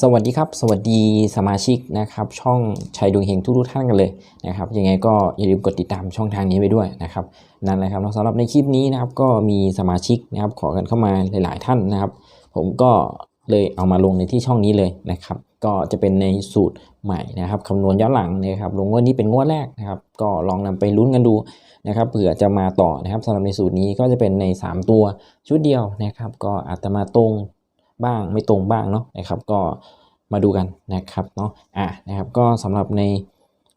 สวัสดีครับ สวัสดีสมาชิกนะครับ ช่องชัยดวงเฮงทุกๆท่านกันเลยนะครับ ยังไงก็อย่าลืมกดติดตามช่องทางนี้ไว้ด้วยนะครับนั่นแหละครับแล้วสำหรับในคลิปนี้นะครับ ก็มีสมาชิกนะครับ ขอกันเข้ามาหลาย ๆ ท่านนะครับ ผมก็เลยเอามาลงในที่ช่องนี้เลยนะครับ ก็จะเป็นในสูตรใหม่นะครับคำนวณย้อนหลังนะครับ ลงงวดนี้เป็นงวดแรกนะครับ ก็ลองนำไปลุ้นกันดูนะครับเผื่อจะมาต่อนะครับสำหรับในสูตรนี้ก็จะเป็นใน 3 ตัวชุดเดียวนะครับ ก็อาจจะมาตรง บ้างไม่ตรงบ้างเนาะนะครับ ก็มาดูกันนะครับเนาะอะนะครับก็สำหรับใน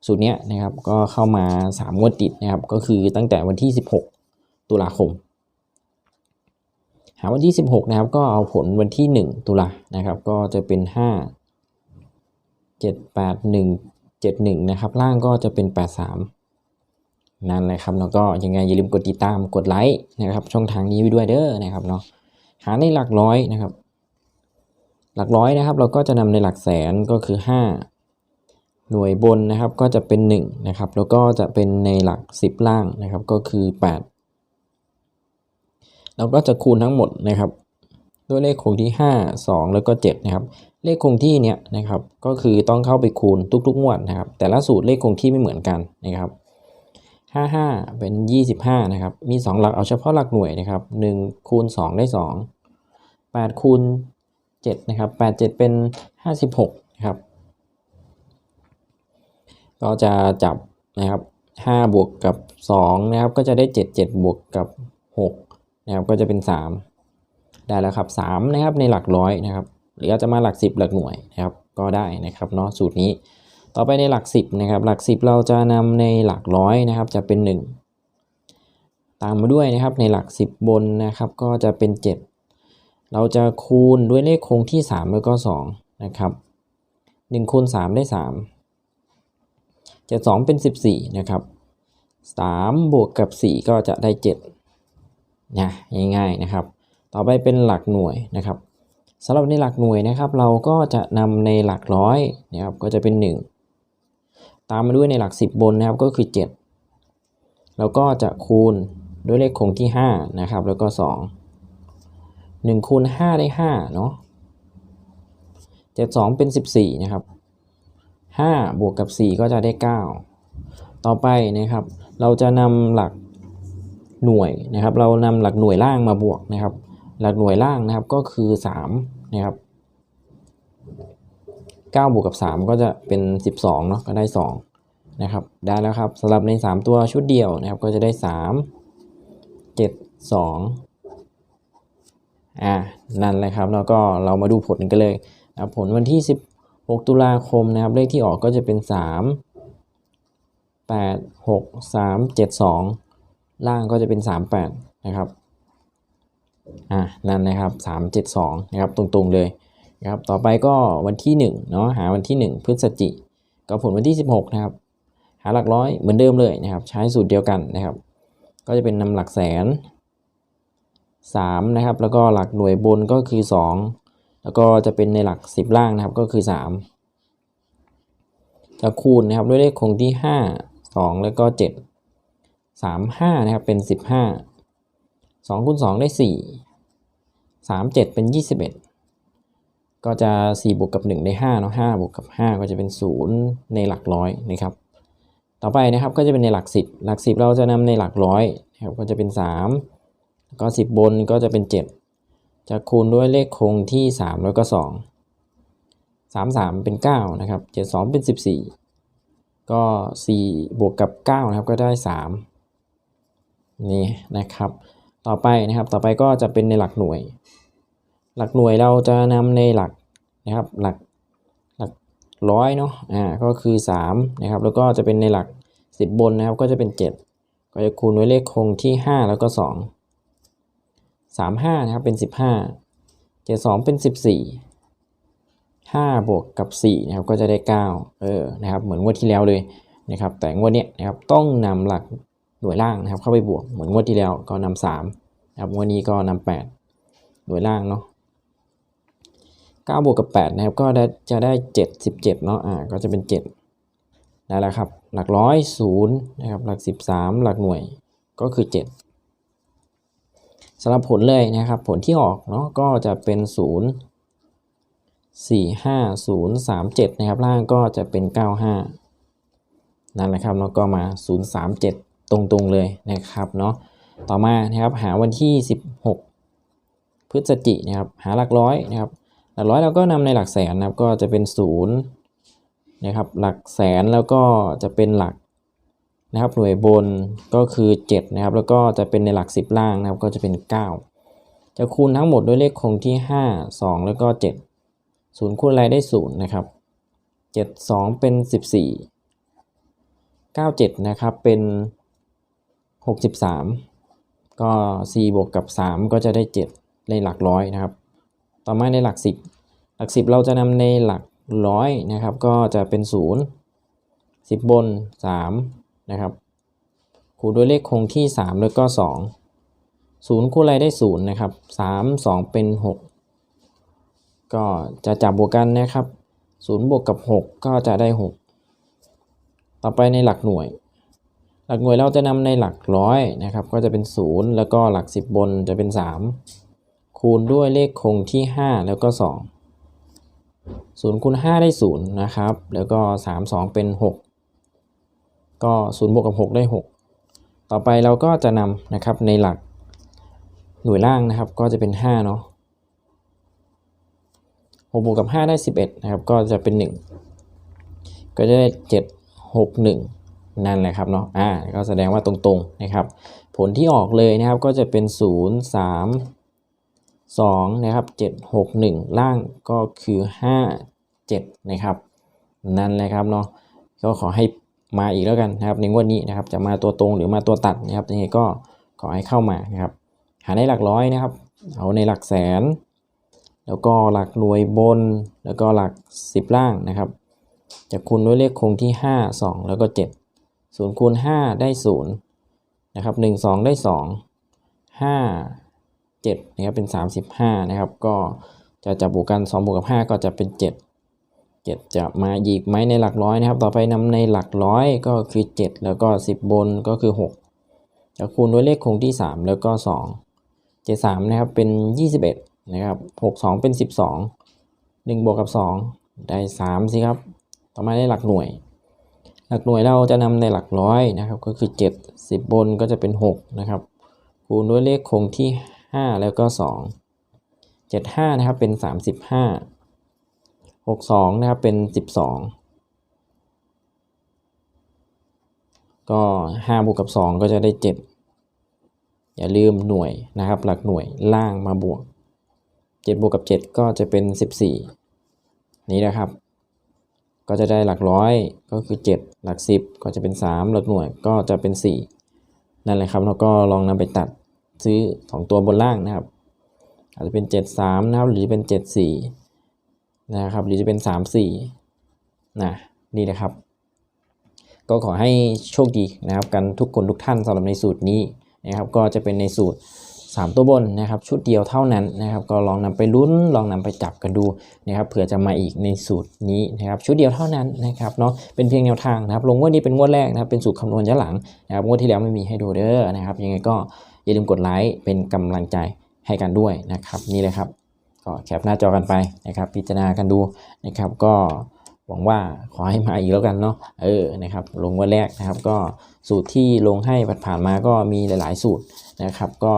สูตรเนี้ยนะครับก็เข้ามา 3 งวดติดนะครับ ก็คือตั้งแต่วันที่ 16 ตุลาคม หาวันที่ 16 นะครับ ก็เอาผลวันที่ 1 ตุลานะครับ ก็จะเป็น 5 7 8 1 7 1 นะครับ ล่างก็จะเป็น 83 นั่นแหละครับแล้วก็ยังไงอย่าลืมกดติดตามกดไลค์นะครับ ช่องทางนี้ไว้ด้วยเด้อนะครับเนาะหาในหลักร้อยนะครับ หลักร้อยนะครับ เราก็จะนำในหลักแสนก็คือ 5 หน่วยบนนะครับก็จะเป็น1นะครับแล้วก็จะเป็นในหลัก 10 ล่างนะครับก็คือ 8 เราก็จะคูณทั้งหมดนะครับ ด้วยเลขคงที่ 5 2 แล้วก็7นะครับเลขคงที่เนี้ยนะครับก็คือต้องเข้าไปคูณทุกๆงวดนะครับ แต่ละสูตรเลขคงที่ไม่เหมือนกันนะครับ55 เป็น 25 นะครับ มี 2 หลัก เอาเฉพาะหลักหน่วยนะครับ 1 คูณ 2 ได้ 2 8 คูณ 7นะครับ8 7 เป็น 56นะครับก็จะจับนะครับ5บวกกับ2นะครับก็จะได้ 7 7 บวกกับ6นะครับก็จะเป็น 3 ได้แล้วครับ3นะครับในหลักร้อยนะครับหรืออาจจะมาหลัก 10 หลักหน่วยนะครับก็ได้นะครับเนาะสูตรนี้ต่อไปในหลัก 10นะครับหลัก 10 เราจะนำในหลักร้อยนะครับจะเป็น 1 ตามมาด้วยนะครับในหลัก 10 บนนะครับก็จะเป็น 7 เราจะคูณด้วยเลขคงที่ 3 แล้วก็ 2 นะครับ1คูณ3ได้3 7 2เป็น 14 นะครับ 3 บวกกับ 4 ก็จะได้7นะง่ายๆนะครับ ต่อไปเป็นหลักหน่วยนะครับสำหรับในหลักหน่วยนะครับ เราก็จะนำในหลักร้อยนะครับก็จะเป็น 1 ตามมาด้วยในหลัก 10 บนนะครับก็คือ 7 แล้วก็จะคูณด้วยเลขคงที่ 5 นะครับ แล้วก็ 2 1คูณ5ได้5เนาะ7 2 เป็น 14 นะครับ 5 บวกกับ 4 ก็จะได้ 9 ต่อไปนะครับ เราจะนำหลักหน่วยนะครับ เรานำหลักหน่วยล่างมาบวกนะครับ หลักหน่วยล่างนะครับก็คือ 3 นะครับ9บวกกับ 3 ก็จะเป็น 12เนาะก็ได้ 2 นะครับ ได้แล้วครับสำหรับใน 3 ตัวชุดเดียวนะครับ ก็จะได้ 3 7 2 อ่านั่นแหละครับแล้วก็เรามาดูผลกันเลยนะผลวันที่ 16 ตุลาคมนะครับเลขที่ออกก็จะเป็น 3 8 6 3 7 2 ล่างก็จะเป็น 38 นะครับอ่านั่นนะครับ 372 นะครับตรงๆเลยนะครับต่อไปก็วันที่1เนาะหาวันที่ 1 พฤศจิก็ผลวันที่ 16 นะครับ หาหลักร้อยเหมือนเดิมเลยนะครับ ใช้สูตรเดียวกันนะครับ ก็จะเป็นนำหลักแสน 3 นะครับ แล้วก็หลักหน่วยบนก็คือ 2 แล้วก็จะเป็นในหลัก 10 ล่างนะครับก็คือ 3 จะคูณนะครับด้วยเลขคงที่ 5 2 แล้วก็ 7 3 5 นะครับเป็น 15 2คูณ2ได้ 4 3 7 เป็น 21 ก็จะ 4 บวกกับ 1 ได้5เนาะ5บวกกับ 5 ก็จะเป็น 0 ในหลักร้อยนะครับ ต่อไปนะครับก็จะเป็นในหลัก 10 หลัก 10 เราจะนำในหลักร้อยนะครับก็จะเป็น 3 ก็10บนก็จะเป็น7จะคูณด้วยเลขคงที่3แล้วก็2 3 3เป็น9นะครับ7 2เป็น14ก็4บวกกับ9นะครับก็ได้3นี่นะครับ ต่อไปนะครับต่อไปก็จะเป็นในหลักหน่วย หลักหน่วยเราจะนำในหลักนะครับหลักหลักร้อยเนาะอ่าก็คือ3นะครับแล้วก็จะเป็นในหลัก 10 บนนะครับก็จะเป็น 7 ก็จะคูณด้วยเลขคงที่ 5 แล้วก็ 2 35นะครับเป็น15 72 เป็น 14 5 บวกกับ4นะครับก็จะได้ 9 เออนะครับเหมือนงวดที่แล้วเลยนะครับแต่งวดเนี้ยนะครับต้องนำหลักหน่วยล่างนะครับเข้าไปบวกเหมือนงวดที่แล้วก็นำ3นะครับงวดนี้ก็นำ8หน่วยล่างเนาะ9บวกกับ8นะครับก็ได้จะได้ 77เนาะอ่าก็จะเป็น7ได้แล้วครับหลักร้อยศูนย์นะครับหลัก 13 หลักหน่วยก็คือ 7 สำหรับผลเลยนะครับ ผลที่ออกเนาะก็จะเป็น0สี่ห้าศูนย์สามเจ็ดนะครับ ล่างก็จะเป็นเก้าห้านั่นแหละครับแล้วก็มาศูนย์สามเจ็ดตรงๆเลยนะครับเนาะต่อมานะครับหาวันที่สิบหกพฤศจินะครับหาหลักร้อยนะครับหลักร้อยเราก็นำในหลักแสนนะครับก็จะเป็นศูนย์นะครับหลักแสนแล้วก็จะเป็นหลัก นะครับหน่วยบนก็คือ 7 นะครับ แล้วก็จะเป็นในหลัก 10 ล่างนะครับ ก็จะเป็น 9 จะคูณทั้งหมดด้วยเลขคงที่ 5 2 แล้วก็ 7 0 คูณอะไรได้ 0 นะครับ 7 2 เป็น 14 9 7 นะครับ เป็น 63 ก็ 4 บวกกับ 3 ก็จะได้ 7 ในหลักร้อยนะครับ ต่อมาในหลัก 10 หลัก 10 เราจะนำในหลักร้อยนะครับ ก็จะเป็น 0 10 บน 3 นะครับ คูณด้วยเลขคงที่ 3 แล้วก็ 2 0 คูณอะไรได้ 0 นะครับ 3 2 เป็น 6 ก็จะจับบวกกันนะครับ 0 บวกกับ 6 ก็จะได้ 6 ต่อไปในหลักหน่วย หลักหน่วยเราจะนำในหลักร้อยนะครับ ก็จะเป็น 0 แล้วก็หลัก 10 บนจะเป็น 3 คูณด้วยเลขคงที่ 5 แล้วก็ 2 0คูณ5ได้ 0 นะครับ แล้วก็ 3 2 เป็น 6 ก็0บวกกับ6ได้ 6 ต่อไปเราก็จะนำนะครับในหลักหน่วยล่างนะครับก็จะเป็น5เนาะ6บวกกับ 5 ได้ 11นะครับก็จะเป็น 1 ก็จะได้ 7 6 1 นั่นแหละครับเนาะอ่าก็แสดงว่าตรงๆนะครับผลที่ออกเลยนะครับก็จะเป็น 0 3 2นะครับ7 6 1 ล่างก็คือ 5 7 นะครับ นั่นแหละครับเนาะก็ขอให้ มาอีกแล้วกันนะครับในงวดนี้นะครับจะมาตัวตรงหรือมาตัวตัดนะครับยังไงก็ขอให้เข้ามานะครับหาในหลักร้อยนะครับ เอาในหลักแสน แล้วก็หลักหน่วยบน แล้วก็หลัก 10 ล่างนะครับจะคูณด้วยเลขคงที่ 5 2 แล้วก็ 7 0คูณ5ได้0นะครับ1 2 ได้ 2 5 7นะครับเป็น 35นะครับก็จะจับบวกกัน2บวกกับ 5 ก็จะเป็น 7 7 จะมาอีกไหมในหลักร้อยนะครับ ต่อไปนำในหลักร้อยก็คือ 7 แล้วก็ 10 บนก็คือ 6 จะคูณด้วยเลขคงที่ 3 แล้วก็ 2 7 3นะครับเป็น 21 นะครับ 6 2 เป็น 12 1 บวกกับ 2 ได้ 3 สิครับ ต่อมาได้หลักหน่วย หลักหน่วยเราจะนำในหลักร้อยนะครับก็คือ 7 10 บนก็จะเป็น 6 นะครับ คูณด้วยเลขคงที่ 5 แล้วก็ 2 7 5 นะครับเป็น 35 6 2นะครับเป็น12ก็5บวกกับ2ก็จะได้7อย่าลืมหน่วยนะครับ หลักหน่วยล่างมาบวก7บวกกับ7ก็จะเป็น14นี้นะครับ ก็จะได้หลักร้อยก็คือ7หลัก10ก็จะเป็น3หลักหน่วยก็จะเป็น4นั่นแหละครับแล้วก็ลองนำไปตัดซื้อ2ตัวบนล่างนะครับ อาจจะเป็น 7 3 นะครับ หรือจะเป็น 7 4 นะครับ หรือจะเป็น 3 4นะนี่นะครับ ก็ขอให้โชคดีนะครับ กันทุกคนทุกท่านสำหรับในสูตรนี้นะครับ ก็จะเป็นในสูตร 3 ตัวบนนะครับ ชุดเดียวเท่านั้นนะครับ ก็ลองนำไปลุ้นลองนำไปจับกันดูนะครับเผื่อจะมาอีกในสูตรนี้นะครับ ชุดเดียวเท่านั้นนะครับเนาะเป็นเพียงแนวทางนะครับ ลงงวดนี้เป็นงวดแรกนะครับ เป็นสูตรคำนวณย้อนหลังนะครับงวดที่แล้วไม่มีให้ดูเด้อนะครับ ยังไงก็อย่าลืมกดไลค์เป็นกำลังใจให้กันด้วยนะครับ นี่เลยครับ ก็แคปหน้าจอกันไปนะครับ พิจารณากันดูนะครับ ก็หวังว่าขอให้มาอีกแล้วกันเนาะเออนะครับ ลงวันแรกนะครับ ก็สูตรที่ลงให้ผ่านมาก็มีหลาย ๆ สูตรนะครับ ก็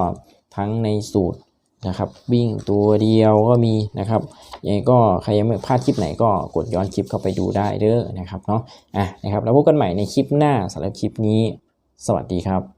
ทั้งในสูตรนะครับวิ่งตัวเดียวก็มีนะครับยังไงก็ใครยังไม่พลาดคลิปไหนก็กดย้อนคลิปเข้าไปดูได้เด้อนะครับเนาะอะนะครับแล้วพบกันใหม่ในคลิปหน้าสำหรับคลิปนี้ สวัสดีครับ